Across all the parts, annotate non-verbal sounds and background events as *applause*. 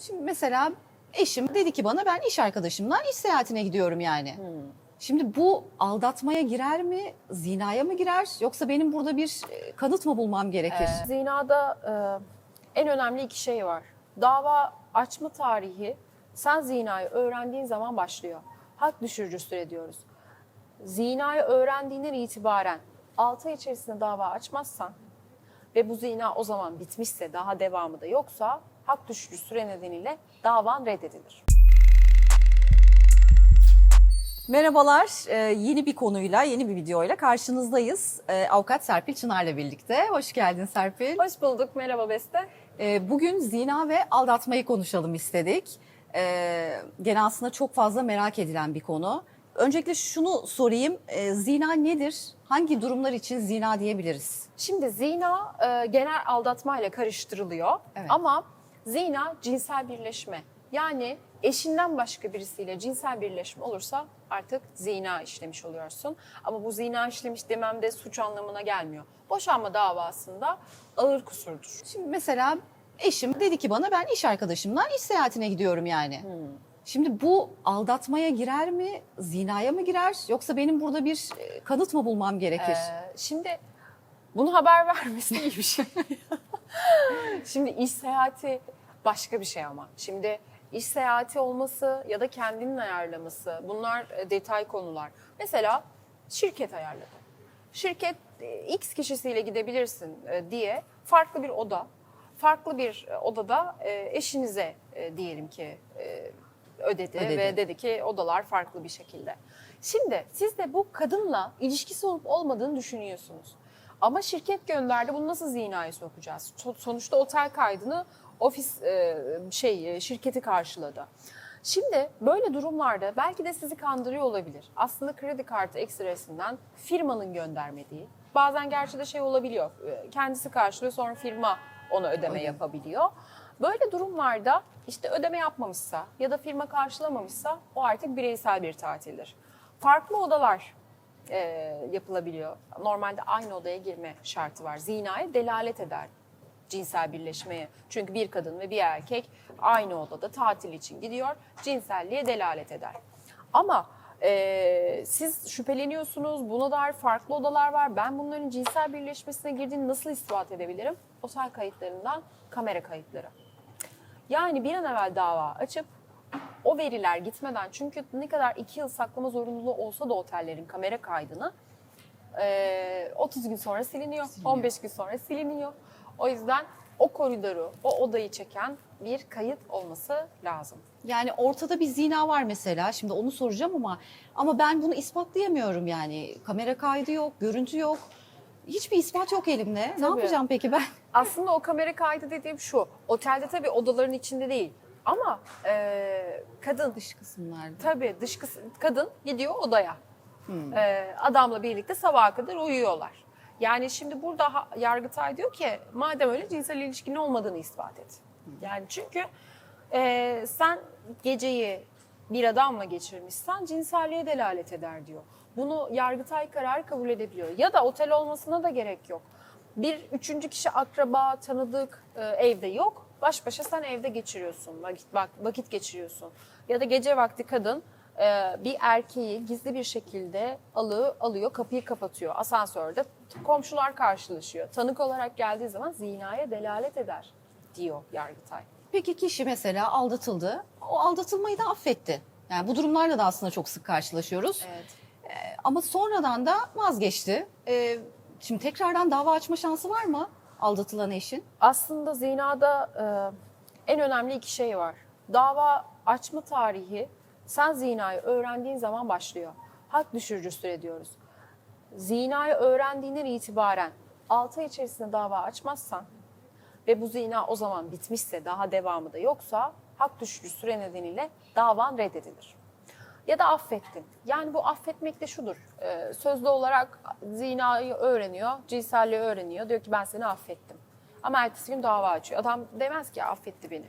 Şimdi mesela eşim dedi ki bana ben iş arkadaşımla iş seyahatine gidiyorum yani. Şimdi bu aldatmaya girer mi, zinaya mı girer yoksa benim burada bir e, kanıt mı bulmam gerekir? Zinada e, en önemli iki şey var. Dava açma tarihi sen zinayı öğrendiğin zaman başlıyor. Hak düşürücü süre diyoruz. Zinayı öğrendiğinden itibaren 6 ay içerisinde dava açmazsan ve bu zina o zaman bitmişse daha devamı da yoksa hak düşürücü süre nedeniyle davan reddedilir. Merhabalar, e, yeni bir konuyla, yeni bir videoyla karşınızdayız. E, Avukat Serpil Çınar'la birlikte. Hoş geldin Serpil. Hoş bulduk. Merhaba Beste. E, Bugün zina ve aldatmayı konuşalım istedik. E, Gene aslında çok fazla merak edilen bir konu. Öncelikle şunu sorayım, e, zina nedir? Hangi durumlar için zina diyebiliriz? Şimdi zina e, genel aldatmayla karıştırılıyor Evet. ama zina cinsel birleşme. Yani eşinden başka birisiyle cinsel birleşme olursa artık zina işlemiş oluyorsun. Ama bu zina işlemiş demem de suç anlamına gelmiyor. Boşanma davasında ağır kusurdur. Şimdi mesela eşim dedi ki bana ben iş arkadaşımla iş seyahatine gidiyorum yani. Şimdi bu aldatmaya girer mi, zinaya mı girer yoksa benim burada bir e, kanıt mı bulmam gerekir? Ee, şimdi bunu haber *laughs* vermesi iyi bir şey. şimdi iş seyahati başka bir şey ama. Şimdi iş seyahati olması ya da kendinin ayarlaması bunlar e, detay konular. Mesela şirket ayarladı. Şirket e, X kişisiyle gidebilirsin e, diye farklı bir oda, farklı bir odada eşinize diyelim ki ödedi, Ödedi. ve dedi ki odalar farklı bir şekilde. Şimdi siz de bu kadınla ilişkisi olup olmadığını düşünüyorsunuz. Ama şirket gönderdi bunu nasıl zinaya sokacağız? So- Sonuçta otel kaydını ofis e, şey e, şirketi karşıladı. Şimdi böyle durumlarda belki de sizi kandırıyor olabilir. Aslında kredi kartı ekstresinden firmanın göndermediği. Bazen gerçi de şey olabiliyor. e, Kendisi karşılıyor sonra firma ona ödeme Ödeme. yapabiliyor. Böyle durumlarda işte ödeme yapmamışsa ya da firma karşılamamışsa o artık bireysel bir tatildir. Farklı odalar e, yapılabiliyor. Normalde aynı odaya girme şartı var. Zinaya delalet eder cinsel birleşmeye. Çünkü bir kadın ve bir erkek aynı odada tatil için gidiyor. Cinselliğe delalet eder. Ama e, siz şüpheleniyorsunuz. Buna dair farklı odalar var. Ben bunların cinsel birleşmesine girdiğini nasıl ispat edebilirim? Otel kayıtlarından kamera kayıtları. Yani bir an evvel dava açıp o veriler gitmeden çünkü ne kadar iki yıl saklama zorunluluğu olsa da otellerin kamera kaydını e, 30 gün sonra siliniyor, Siliniyor. 15 gün sonra siliniyor. O yüzden o koridoru, o odayı çeken bir kayıt olması lazım. Yani ortada bir zina var mesela. Şimdi onu soracağım ama ama ben bunu ispatlayamıyorum yani. Kamera kaydı yok, görüntü yok. Hiçbir ispat yok elimde. Ne Tabii. yapacağım peki ben? Aslında o kamera kaydı dediğim şu, otelde tabii odaların içinde değil ama e, kadın Dış kısımlarda. Tabii dış kıs- kadın gidiyor odaya. Ee, adamla birlikte sabaha kadar uyuyorlar. Yani şimdi burada ha- Yargıtay diyor ki madem öyle cinsel ilişkinin olmadığını ispat et. Yani çünkü e, sen geceyi bir adamla geçirmişsen cinselliğe delalet eder diyor. Bunu Yargıtay kararı kabul edebiliyor. Ya da otel olmasına da gerek yok. Bir üçüncü kişi akraba, tanıdık e, evde yok. Baş başa sen evde geçiriyorsun, vakit, bak, vakit geçiriyorsun. Ya da gece vakti kadın e, bir erkeği gizli bir şekilde alı, alıyor, kapıyı kapatıyor. Asansörde komşular karşılaşıyor. Tanık olarak geldiği zaman zinaya delalet eder diyor Yargıtay. Peki kişi mesela aldatıldı. O aldatılmayı da affetti. Yani bu durumlarla da aslında çok sık karşılaşıyoruz. Evet. Ama sonradan da vazgeçti. Ee, şimdi tekrardan dava açma şansı var mı aldatılan eşin? Aslında zinada e, en önemli iki şey var. Dava açma tarihi sen zinayı öğrendiğin zaman başlıyor. Hak düşürücü süre diyoruz. Zinayı öğrendiğinden itibaren 6 ay içerisinde dava açmazsan ve bu zina o zaman bitmişse daha devamı da yoksa hak düşürücü süre nedeniyle davan reddedilir. Ya da affettin. Yani bu affetmek de şudur. e, sözlü olarak zinayı öğreniyor, cinselliği öğreniyor. Diyor ki ben seni affettim. Ama ertesi gün dava açıyor. Adam demez ki affetti beni.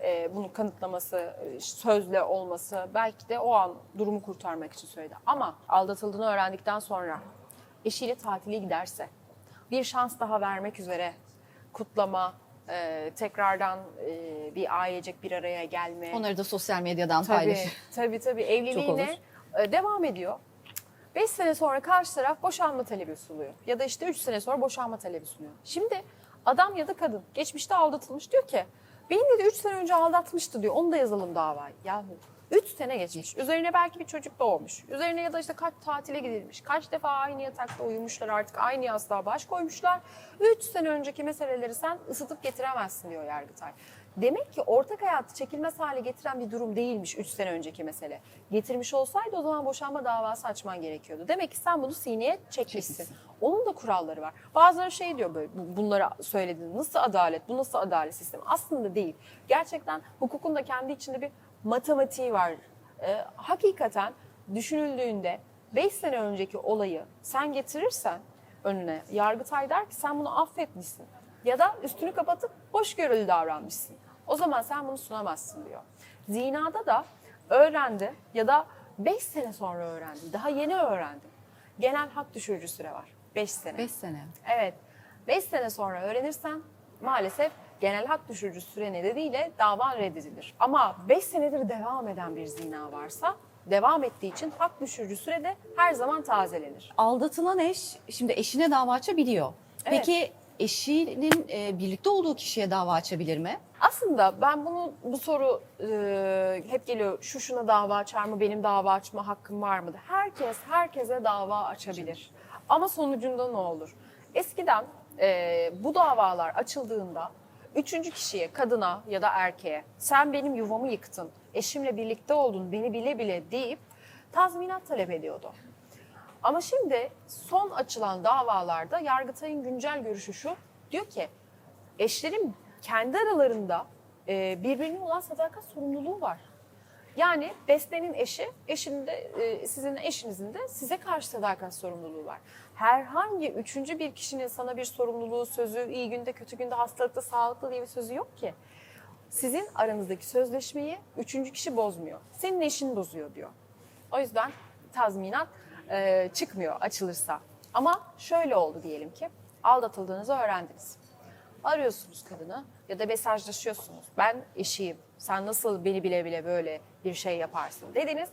E, bunu kanıtlaması, e, sözle olması belki de o an durumu kurtarmak için söyledi. Ama aldatıldığını öğrendikten sonra eşiyle tatile giderse, bir şans daha vermek üzere kutlama, e, tekrardan e, bir ailecek bir araya gelme. Onları da sosyal medyadan tabii, paylaşır. tabii tabii *laughs* evliliğine e, devam ediyor. 5 sene sonra karşı taraf boşanma talebi sunuyor. Ya da işte 3 sene sonra boşanma talebi sunuyor. Şimdi adam ya da kadın geçmişte aldatılmış diyor ki beni dedi 3 sene önce aldatmıştı diyor. Onu da yazalım davayı. Yahu 3 sene geçmiş. Üzerine belki bir çocuk doğmuş. Üzerine ya da işte kaç tatile gidilmiş. Kaç defa aynı yatakta uyumuşlar artık aynı yastığa baş koymuşlar. 3 sene önceki meseleleri sen ısıtıp getiremezsin diyor Yargıtay. Demek ki ortak hayatı çekilmez hale getiren bir durum değilmiş 3 sene önceki mesele. Getirmiş olsaydı o zaman boşanma davası açman gerekiyordu. Demek ki sen bunu sineye çekmişsin. Çekmişsin. Onun da kuralları var. Bazıları şey diyor böyle bu- bunları söyledin. Nasıl adalet? Bu nasıl adalet sistemi? Aslında değil. Gerçekten hukukun da kendi içinde bir matematiği var. Ee, hakikaten düşünüldüğünde 5 sene önceki olayı sen getirirsen önüne Yargıtay der ki sen bunu affetmişsin. Ya da üstünü kapatıp hoşgörülü davranmışsın. O zaman sen bunu sunamazsın diyor. Zinada da öğrendi ya da 5 sene sonra öğrendi. Daha yeni öğrendi. Genel hak düşürücü süre var. 5 sene. 5 sene. Evet. 5 sene sonra öğrenirsen maalesef genel hak düşürücü süre nedeniyle davan reddedilir. Ama 5 senedir devam eden bir zina varsa devam ettiği için hak düşürücü sürede her zaman tazelenir. Aldatılan eş şimdi eşine dava açabiliyor. Evet. Peki eşinin e, birlikte olduğu kişiye dava açabilir mi? Aslında ben bunu bu soru e, hep geliyor şu şuna dava açar mı benim dava açma hakkım var mı? Herkes herkese dava açabilir. Ama sonucunda ne olur? Eskiden e, bu davalar açıldığında üçüncü kişiye kadına ya da erkeğe sen benim yuvamı yıktın, eşimle birlikte oldun beni bile bile deyip tazminat talep ediyordu. Ama şimdi son açılan davalarda Yargıtay'ın güncel görüşü şu. Diyor ki eşlerin kendi aralarında birbirine olan sadakat sorumluluğu var. Yani Beste'nin eşi, eşinin de, e, sizin eşinizin de size karşı sadakat sorumluluğu var. Herhangi üçüncü bir kişinin sana bir sorumluluğu, sözü, iyi günde, kötü günde, hastalıkta, sağlıklı diye bir sözü yok ki. Sizin aranızdaki sözleşmeyi üçüncü kişi bozmuyor. Senin eşin bozuyor diyor. O yüzden tazminat e, çıkmıyor açılırsa. Ama şöyle oldu diyelim ki aldatıldığınızı öğrendiniz. Arıyorsunuz kadını ya da mesajlaşıyorsunuz. Ben eşiyim. Sen nasıl beni bile bile böyle bir şey yaparsın dediniz.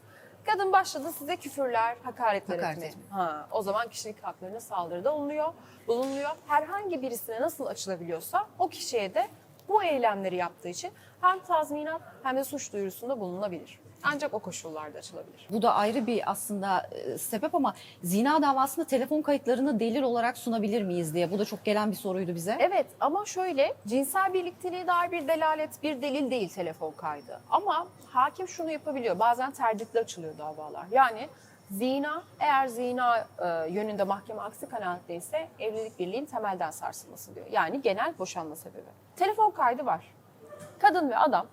Kadın başladı size küfürler, hakaretler Hakaret etmeye. etmeye. Ha, o zaman kişilik haklarına saldırıda bulunuyor, bulunuyor. Herhangi birisine nasıl açılabiliyorsa o kişiye de bu eylemleri yaptığı için hem tazminat hem de suç duyurusunda bulunabilir. Ancak o koşullarda açılabilir. Bu da ayrı bir aslında e, sebep ama zina davasında telefon kayıtlarını delil olarak sunabilir miyiz diye. Bu da çok gelen bir soruydu bize. Evet ama şöyle cinsel birlikteliğe dair bir delalet, bir delil değil telefon kaydı. Ama hakim şunu yapabiliyor. Bazen tercihli açılıyor davalar. Yani zina eğer zina e, yönünde mahkeme aksi kanaatteyse evlilik birliğin temelden sarsılması diyor. Yani genel boşanma sebebi. Telefon kaydı var. Kadın ve adam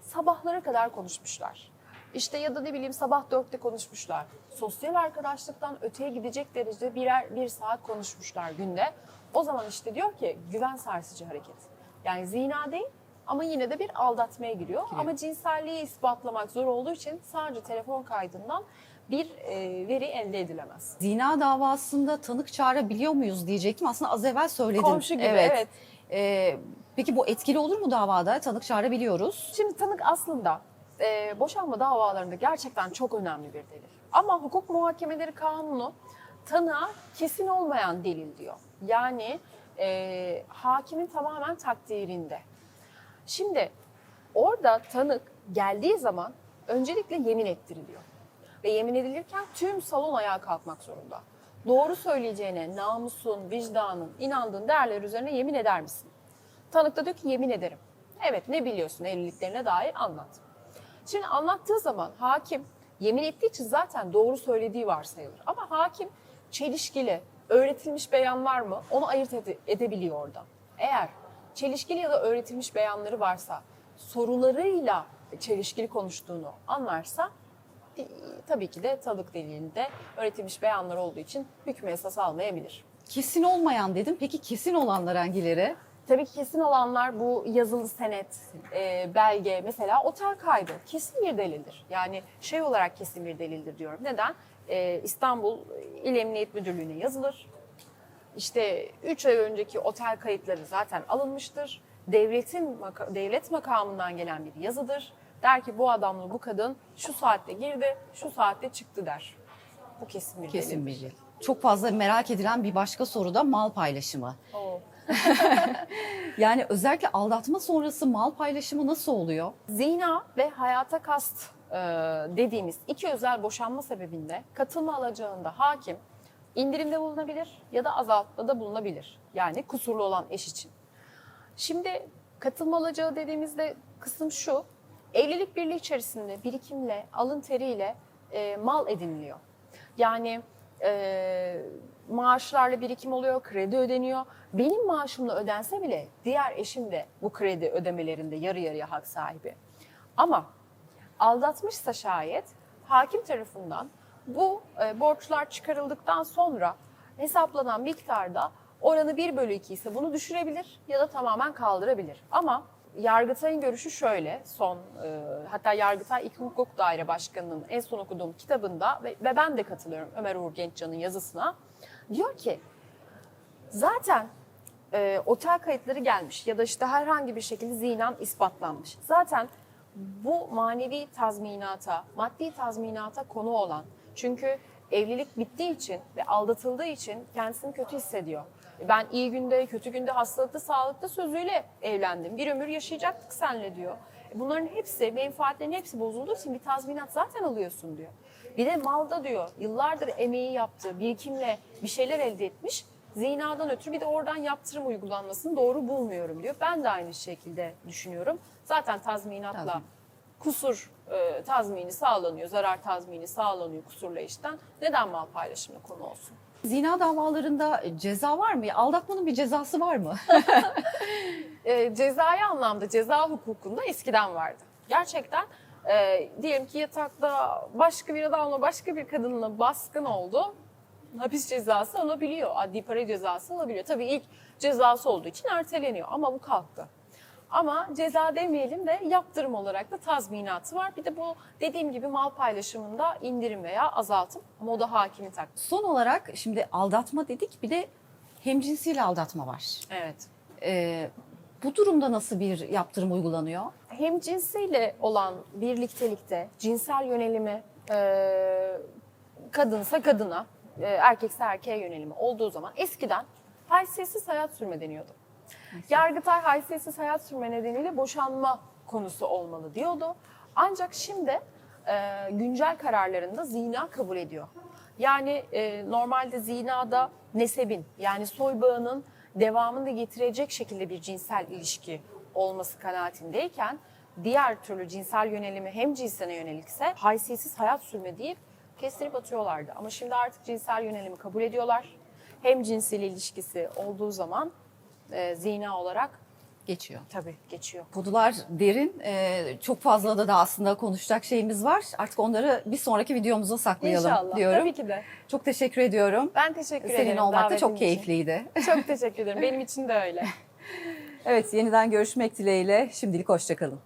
sabahlara kadar konuşmuşlar. İşte ya da ne bileyim sabah dörtte konuşmuşlar. Sosyal arkadaşlıktan öteye gidecek derecede birer bir saat konuşmuşlar günde. O zaman işte diyor ki güven sarsıcı hareket. Yani zina değil ama yine de bir aldatmaya giriyor. Giriyor. Ama cinselliği ispatlamak zor olduğu için sadece telefon kaydından bir e, veri elde edilemez. Zina davasında tanık çağırabiliyor muyuz diyecektim. Aslında az evvel söyledim. Komşu gibi, evet. Ee, peki bu etkili olur mu davada? Tanık çağırabiliyoruz. Şimdi tanık aslında e, boşanma davalarında gerçekten çok önemli bir delil. Ama hukuk muhakemeleri kanunu tanığa kesin olmayan delil diyor. Yani e, hakimin tamamen takdirinde. Şimdi orada tanık geldiği zaman öncelikle yemin ettiriliyor. Ve yemin edilirken tüm salon ayağa kalkmak zorunda. Doğru söyleyeceğine namusun, vicdanın, inandığın değerler üzerine yemin eder misin? Tanık da diyor ki yemin ederim. Evet ne biliyorsun evliliklerine dair anlat. Şimdi anlattığı zaman hakim yemin ettiği için zaten doğru söylediği varsayılır. Ama hakim çelişkili, öğretilmiş beyan var mı onu ayırt ede- edebiliyor orada. Eğer çelişkili ya da öğretilmiş beyanları varsa sorularıyla çelişkili konuştuğunu anlarsa e, tabii ki de tanık delilinde öğretilmiş beyanlar olduğu için hükmü esas almayabilir. Kesin olmayan dedim. Peki kesin olanlar hangileri? Tabii ki kesin olanlar bu yazılı senet, e, belge, mesela otel kaydı kesin bir delildir. Yani şey olarak kesin bir delildir diyorum. Neden? E, İstanbul İl Emniyet Müdürlüğü'ne yazılır. İşte 3 ay önceki otel kayıtları zaten alınmıştır. devletin devlet makamından gelen bir yazıdır. Der ki bu adamla bu kadın şu saatte girdi, şu saatte çıktı der. Bu kesin bir Kesin delildir. bilgi. Çok fazla merak edilen bir başka soru da mal paylaşımı. Oo. *laughs* Yani özellikle aldatma sonrası mal paylaşımı nasıl oluyor? Zina ve hayata kast dediğimiz iki özel boşanma sebebinde katılma alacağında hakim indirimde bulunabilir ya da azaltmada bulunabilir. Yani kusurlu olan eş için. Şimdi katılma alacağı dediğimizde kısım şu. Evlilik birliği içerisinde birikimle, alın teriyle e, mal ediniliyor. Yani e, maaşlarla birikim oluyor, kredi ödeniyor. Benim maaşımla ödense bile diğer eşim de bu kredi ödemelerinde yarı yarıya hak sahibi. Ama aldatmışsa şayet hakim tarafından bu e, borçlar çıkarıldıktan sonra hesaplanan miktarda oranı 1 bölü 2 ise bunu düşürebilir ya da tamamen kaldırabilir. Ama Yargıtay'ın görüşü şöyle son e, hatta Yargıtay İki Hukuk Daire Başkanı'nın en son okuduğum kitabında ve, ve ben de katılıyorum Ömer Uğur Gençcan'ın yazısına diyor ki zaten e, otel kayıtları gelmiş ya da işte herhangi bir şekilde zinen ispatlanmış. Zaten bu manevi tazminata, maddi tazminata konu olan çünkü evlilik bittiği için ve aldatıldığı için kendisini kötü hissediyor. Ben iyi günde, kötü günde, hastalıkta, sağlıkta sözüyle evlendim. Bir ömür yaşayacaktık seninle diyor. Bunların hepsi, menfaatlerin hepsi bozulduğu için bir tazminat zaten alıyorsun diyor. Bir de malda diyor, yıllardır emeği yaptığı, birikimle bir şeyler elde etmiş. Zinadan ötürü bir de oradan yaptırım uygulanmasını doğru bulmuyorum diyor. Ben de aynı şekilde düşünüyorum. Zaten tazminatla Tazmin. Kusur e, tazmini sağlanıyor, zarar tazmini sağlanıyor kusurla işten. Neden mal paylaşımına konu olsun? Zina davalarında ceza var mı? Aldatmanın bir cezası var mı? *laughs* *laughs* e, cezai anlamda ceza hukukunda eskiden vardı. Gerçekten e, diyelim ki yatakta başka bir adamla başka bir kadınla baskın oldu. Hapis cezası alabiliyor. Adli para cezası alabiliyor. Tabii ilk cezası olduğu için erteleniyor ama bu kalktı. Ama ceza demeyelim de yaptırım olarak da tazminatı var. Bir de bu dediğim gibi mal paylaşımında indirim veya azaltım ama o da hakimin takdiri. Son olarak şimdi aldatma dedik bir de hemcinsiyle aldatma var. Evet. Ee, bu durumda nasıl bir yaptırım uygulanıyor? hem cinsiyle olan birliktelikte cinsel yönelimi e, kadınsa kadına, e, erkekse erkeğe yönelimi olduğu zaman eskiden haysiyetsiz hayat sürme deniyordu. Yargıtay haysiyetsiz hayat sürme nedeniyle boşanma konusu olmalı diyordu. Ancak şimdi e, güncel kararlarında zina kabul ediyor. Yani e, normalde zinada nesebin yani soy bağının devamını getirecek şekilde bir cinsel ilişki olması kanaatindeyken diğer türlü cinsel yönelimi hem cinsine yönelikse haysiyetsiz hayat sürme deyip kestirip atıyorlardı. Ama şimdi artık cinsel yönelimi kabul ediyorlar. Hem cinsel ilişkisi olduğu zaman e, zina olarak Geçiyor. tabii geçiyor. Konular derin. Ee, çok fazla da, da aslında konuşacak şeyimiz var. Artık onları bir sonraki videomuza saklayalım İnşallah. diyorum. Tabii ki de. Çok teşekkür ediyorum. Ben teşekkür ederim. Senin olmak da davetin çok için. keyifliydi. Çok teşekkür ederim. Benim için de öyle. *laughs* Evet yeniden görüşmek dileğiyle. Şimdilik hoşçakalın.